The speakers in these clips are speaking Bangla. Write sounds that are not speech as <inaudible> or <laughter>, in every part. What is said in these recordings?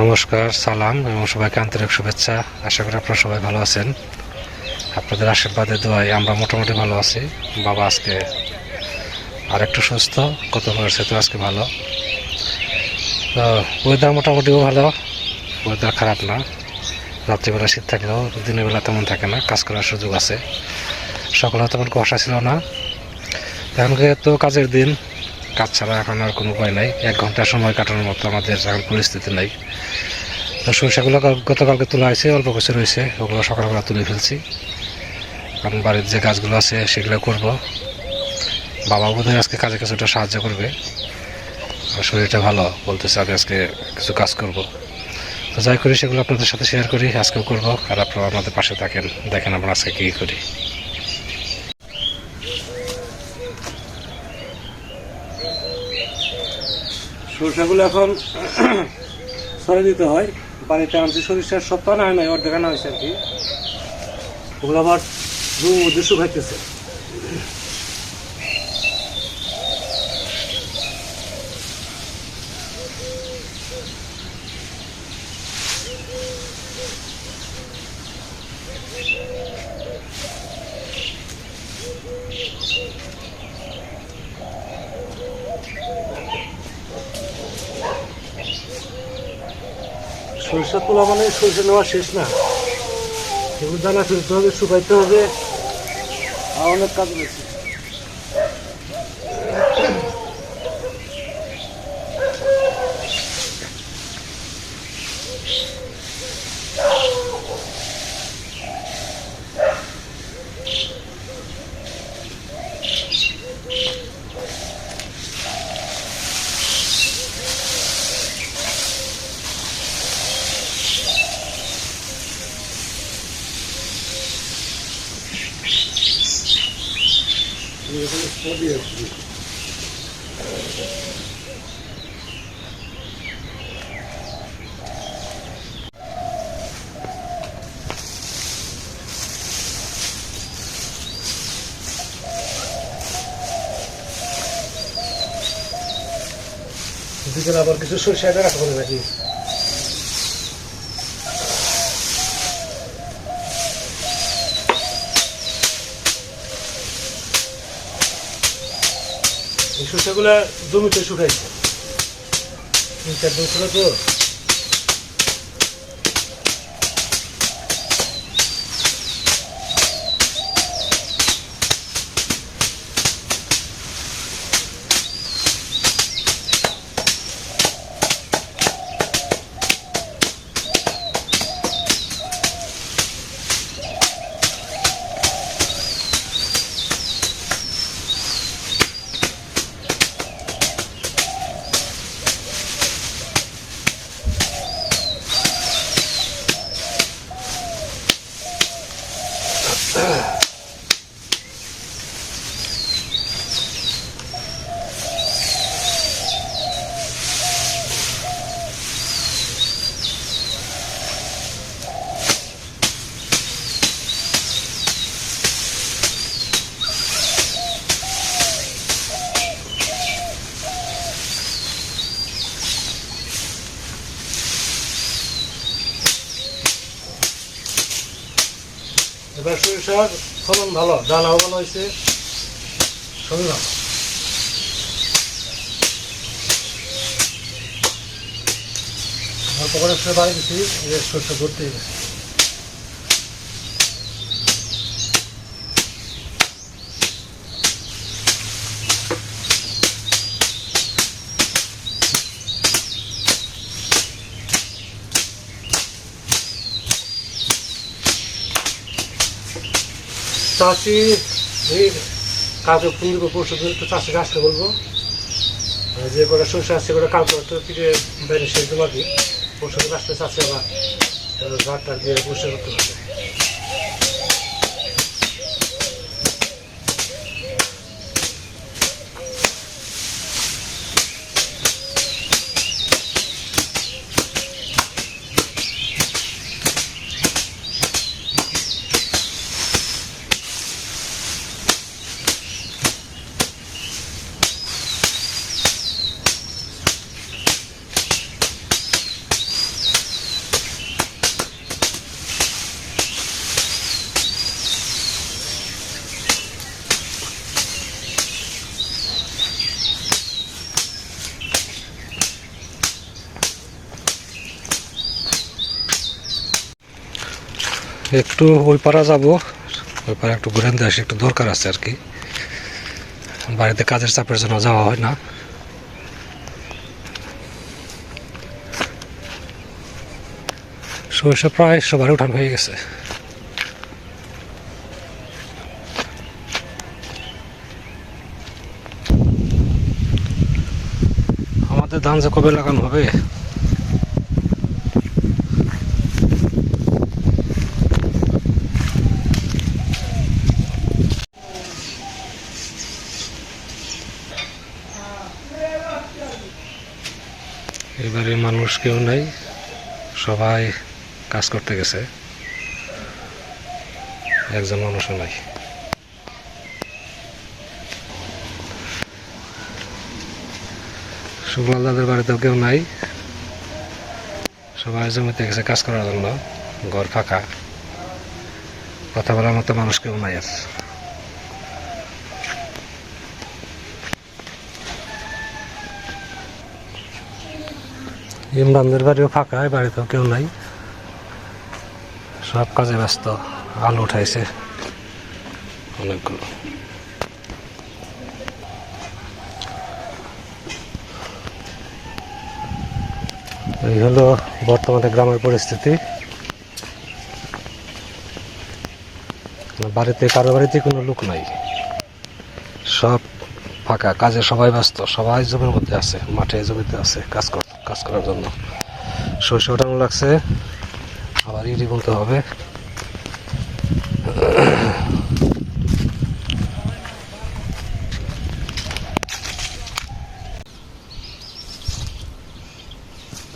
নমস্কার, সালাম এবং সবাইকে আন্তরিক শুভেচ্ছা। আশা করি আপনারা সবাই ভালো আছেন। আপনাদের আশীর্বাদে, দোয়ায় আমরা মোটামুটি ভালো আছি। বাবা আজকে আর একটু সুস্থ, কত হয়েছে তো আজকে ভালো। তো ওয়েদার মোটামুটিও ভালো ওয়েদার খারাপ না। রাত্রিবেলা শীত থাকলেও, দিনের বেলা তেমন থাকে না, কাজ করার সুযোগ আছে। সকালে তেমন কুয়াশা ছিল না। এখনকে তো কাজের দিন কাজ ছাড়া এখন আর কোনো উপায় নাই। এক ঘণ্টা সময় কাটানোর মতো আমাদের এখন পরিস্থিতি নাই। তো সরিষাগুলো কাল- গতকালকে তোলা হয়েছে অল্প কিছু রয়েছে, ওগুলো সকালবেলা তুলে ফেলছি। কারণ বাড়ির যে গাছগুলো আছে সেগুলো করব। বাবা বোধহয় আজকে কাজে কিছুটা সাহায্য করবে। আর শরীরটা ভালো বলতেছে, আমি আজকে কিছু কাজ করব। তো যাই করি, সেগুলো আপনাদের সাথে শেয়ার করি, আজকেও করব। আর আপনারা আমাদের পাশে থাকেন, দেখেন আমরা আজকে কী করি। সরষাগুলো এখন <clears throat> সরে দিতে হয়। বাড়িতে আনছি সরিষার সপ্তাহ না হয় নাই, অর্ধেক আনা হয়েছে আর কি। ওগুলো আবার দুশো মধ্যে সরিষা তোলা মানে সরষে নেওয়া শেষ না। সেগুলো দানা ফেলতে হবে, শুকাইতে হবে। আর অনেক কাজ রয়েছে। আবার কিছু সরিষা এটা রাখা হবে নাকি এই সরষাগুলো জমিতে শুকাইছে। তিন চার দিন ছিল তো। এবার শাক ফলন ভালো দানাও ভালো হয়েছে। সবই ভালো। অল্প করে বাড়ি দিচ্ছি হয়ে গেছে চাষি, এই কাজ ফোন দিব পরশু একটু চাষিকে আসতে বলব। যে করে সরষে আসছে করে কালকে তো ফিরে বাইরে আর কি পরশু আসতে চাষি আবার ঘরটা দিয়ে বসে করতে পারবে। একটু ওই পাড়া যাব, ওই পাড়া একটু ঘুরে আসি, একটু দরকার আছে আর কি। বাড়িতে কাজের চাপের জন্য যাওয়া হয় না। সরষে প্রায় সবার উঠান হয়ে গেছে। আমাদের ধান যে কবে লাগানো হবে এবারে মানুষ কেউ নাই, সবাই কাজ করতে গেছে। একজন মানুষও নাই। শুক্লাল দাদের বাড়িতেও কেউ নাই। সবাই জমিতে গেছে কাজ করার জন্য, ঘর ফাঁকা। কথা বলার মতো মানুষ কেউ নাই আর। ইমরানদের বাড়িও ফাঁকা বাড়িতেও কেউ নাই। সব কাজে ব্যস্ত, আলু উঠাইছে। অনেকগুলো। এই হলো বর্তমানে গ্রামের পরিস্থিতি। বাড়িতে, কারও বাড়িতে কোনো লোক নাই। সব ফাঁকা কাজে সবাই ব্যস্ত সবাই জমির মধ্যে আছে মাঠে জমিতে আছে কাজ কর কাজ করার জন্য। শস্য ওঠানো লাগছে আবার ইডি বুনতে হবে।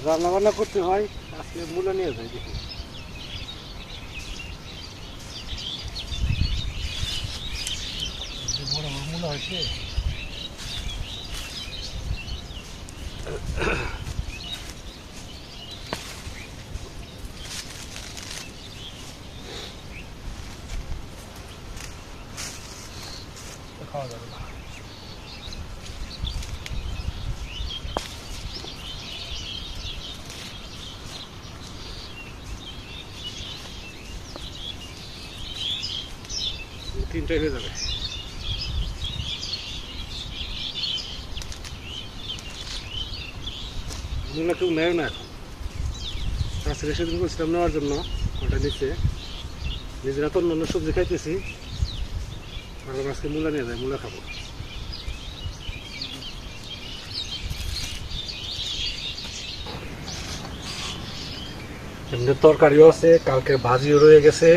রান্না বান্না করতে হয় আজকে মূল্য নিয়ে যায় দেখি। বড় মূল্য হয়েছে। খাওয়া যাবে না তিনটাই হয়ে মূলা কেউ নেয় না এখন। আজকে সেদিন বলছিলাম নেওয়ার জন্য, ওটা নিচে নিজেরা তো অন্য সবজি খাইতেছি। ভাবলাম আজকে মূলা নিয়ে যায় মূলা খাব। এমনি তরকারিও আছে, কালকে ভাজিও রয়ে গেছে।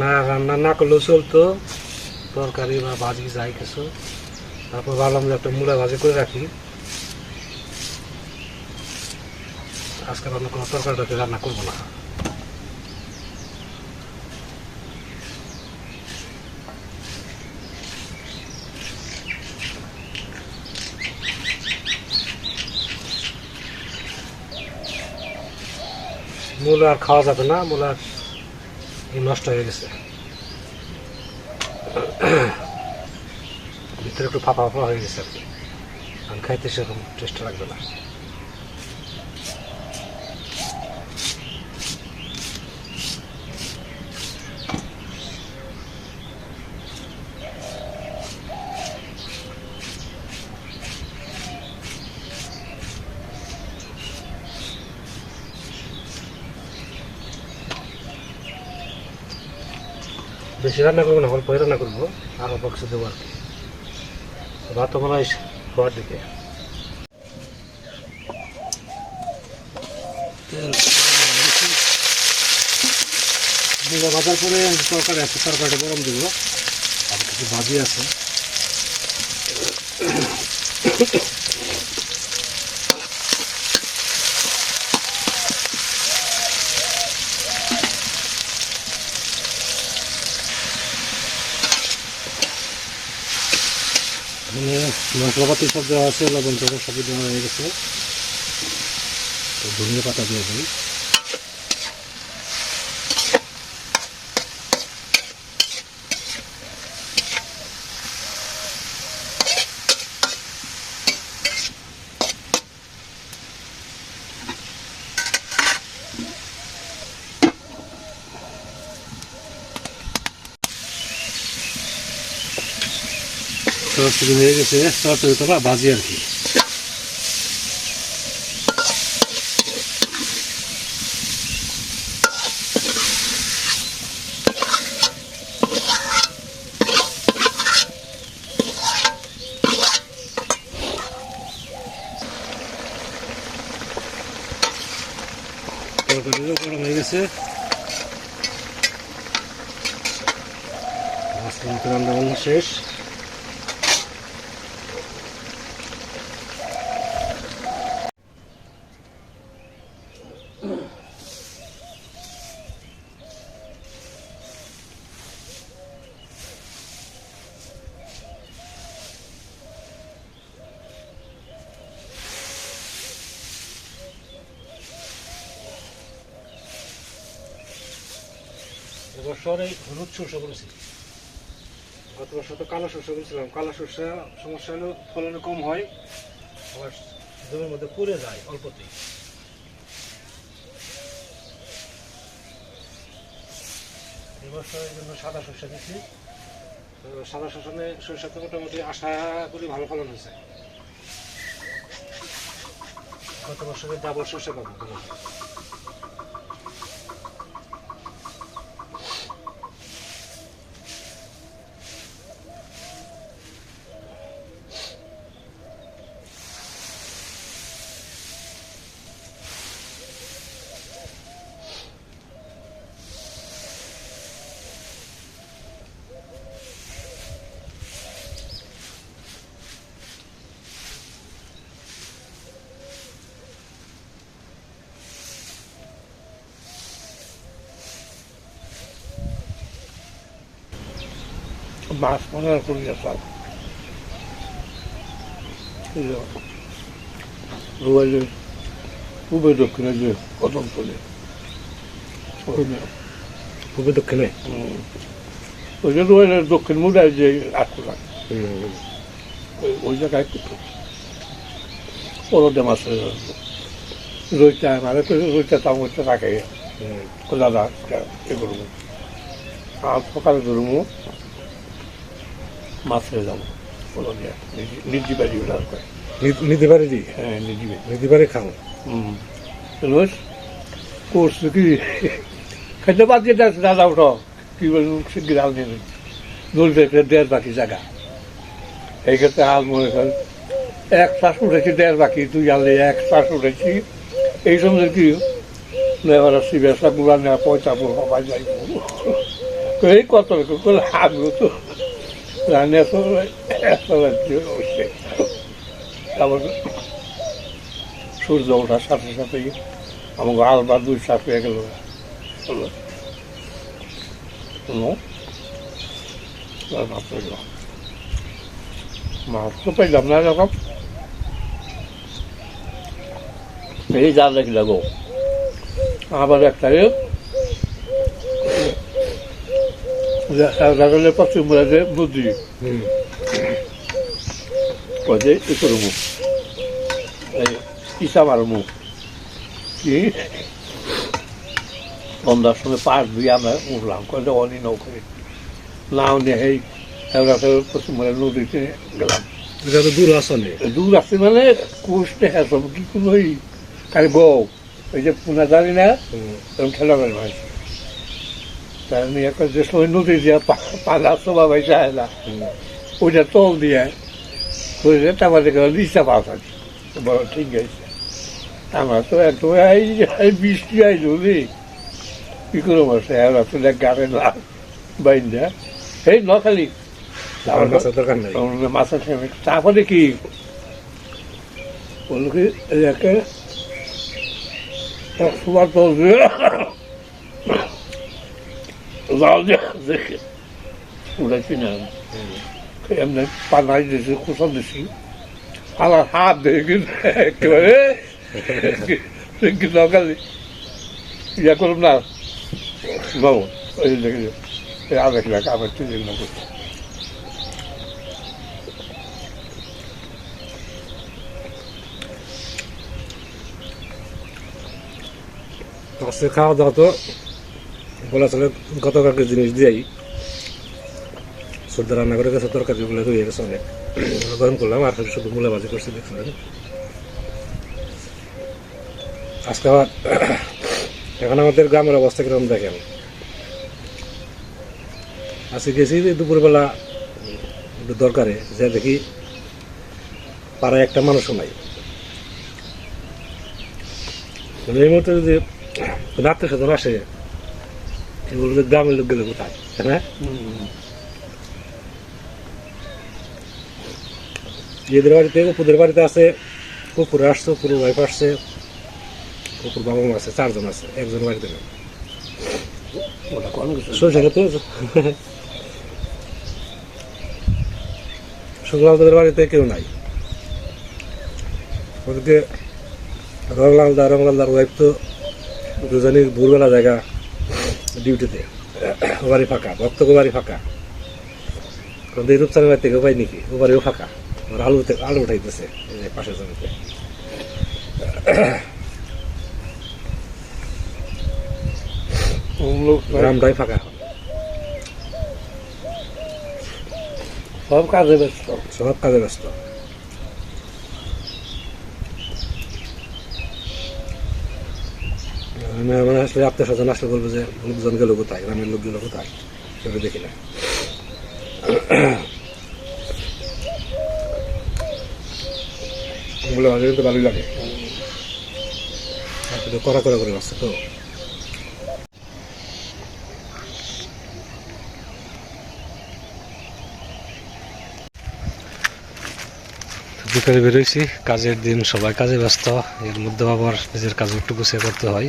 না রান্না না করলেও চলতো। তরকারি বা ভাজি যাই কিছু। তারপর ভাবলাম যে একটা মূলা ভাজি করে রাখি। আজকে রান্না কোনো তরকারিটাকে রান্না করব না। মূল আর খাওয়া যাবে না, মূল আর নষ্ট হয়ে গেছে। ভিতরে একটু ফাঁপা ফাঁপা হয়ে গেছে আর কি। খাইতে সেরকম টেস্ট লাগবে না। বেশি রান্না করব না, অল্প রান্না করব। আর অল্প দেবো আর কি। মনে হওয়ার দিকে। ভাজার পরে তরকারি আছে, তরকারিটা গরম দিব। আর কিছু ভাজি আছে। মানে মশলাপাতি সব দেওয়া আছে, লবণ টবণ সবই দেওয়া হয়ে গেছে। তো ধনিয়া পাতা দিয়ে দিই। চড়চড়ি হয়ে গেছে চড়চড়ি তো না বাজি আর কি। গরম হয়ে গেছে। শেষ। শস্য করেছি। গত বছর তো কালো শস্য করেছিলাম কালো শস্য সমস্যা হলো ফলনে কম হয়, আবার জমির মধ্যে পুড়ে যায় অল্পতেই। এবছর এই জন্য সাদা শস্য দিচ্ছি তো সাদা শস্যে শস্যতে মোটামুটি আশা করি ভালো ফলন হয়েছে। গত বছরের ডাবল শস্য পাবো। মাছ মনে করে গেছিলাম রুয়াইলে পূবে দক্ষিণে যে কদম চলে পূর্বে দক্ষিণে। ওই যে রুয়াইলের দক্ষিণ মুড়ায় যে আটকুলা ওই জায়গায় ওরদে মাছ রইটা মানে তো রইটা তাম করতে থাকে দাদা এ করব আর সকালে ধরবো মাছ হয়ে যাব হ্যাঁ খাও। হুম। রোজ কি? বাদ দিয়ে দাদা উঠো কি বলুন নিয়ে দেড় বাকি জায়গা এই ক্ষেত্রে হাল মনে কর এক শ্বাস উঠেছি দেড় বাকি তুই আনলে এক শ্বাস উঠেছি। এই সময় কি? এবার আসছি ব্যবসা গুলা নেওয়া পয়সা যাই এই কত হাগলো তো রান্না তো অবশ্যই তারপর সূর্য ওঠার সাথে সাথেই আমাকে আলবার দুই শ্বাস হয়ে গেল মাছ তো পেলাম না যখন এই যা দেখি লাগো আবার একটা এ রাগলে পশ্চিম যে নদী। হুম। কয়ে এ করব এই ইসা মারমু কি? সন্ধ্যার সময় পাশ দিয়ে আমরা উঠলাম কয়ে অনি নৌকরি নাও নিয়ে এই এবার পশ্চিমবঙ্গের নদীতে গেলাম। দূর আসলে দূর আসছে মানে কুষ্টে হ্যাঁ সব কি কোনো ওই খালি বউ। ওই যে পুনা জানি না খেলা করে পয়সা এলা ওইটা তল দিয়ে বুঝলে তারপরে গেল লিস্টা পাওয়া থাকে বড় ঠিক আছে আমার তো এত এই এই বৃষ্টি আইলো রে কি করে বসে এরা তো দেখ গাড়ে না বাইন্দা এই নখালি আমার কাছে দরকার নেই মাছের তারপরে কি বলল কি একে সবার তো জাল দেখে উড়াইছি না এমনি পানাই দিয়েছি কুসল দিছি আমার হাত দেখে একেবারে কি নকালি ইয়া করুন না বাবু ওই দেখে আবেগ লাগে আবার তুই না করছি আজকে খাওয়া দাওয়া তো বলা চলে গতকালকে জিনিস দিয়েই, সর্দার রান্না করে গেছে তরকারি বলে রয়ে গেছে অনেক। <coughs> গরম করলাম, আর শুধু মূলা ভাজি করছি দেখছিলেন আজকে আবার <coughs> এখন আমাদের গ্রামের অবস্থা কীরকম দেখেন? আজকে গেছি দুপুরবেলা একটু দরকারে, যে দেখি পাড়ায় একটা মানুষও নাই। এই মুহূর্তে যদি রাত্রে সাথে আসে এগুলো যে গ্রামের লোক গেলে কোথায় তাই না? এদের বাড়িতে অপুদের বাড়িতে আছে অপুরে আসছে অপুর ওয়াইফ আসছে অপুর বাবা মা আছে চারজন আছে একজন বাড়িতে নেই শুক্লালদের বাড়িতে কেউ নাই। ওদিকে রংলালদা রংলালদার ওয়াইফ তো দুজনই ভোরবেলা জায়গা ডিউটিতে। বাড়ি ফাঁকা ভক্তকে বাড়ি ফাঁকা। কিন্তু এই রূপচানের বাড়ি থেকে পাই নাকি ও বাড়িও ফাঁকা। ওর আলু আলু উঠাইতেছে পাশের জমিতে। গ্রামটাই ফাঁকা সব কাজে ব্যস্ত। সব কাজে ব্যস্ত। মেহমান আসলে আত্মীয় স্বজন আসলে বলব যে গ্রামের দেখি না। ওগুলো মাঝে কিন্তু ভালোই লাগে। কড়া করে আসছে তো। বিকালে বেরোইছি কাজের দিন সবাই কাজে ব্যস্ত। এর মধ্যে আবার নিজের কাজ একটু গুছিয়ে করতে হয়।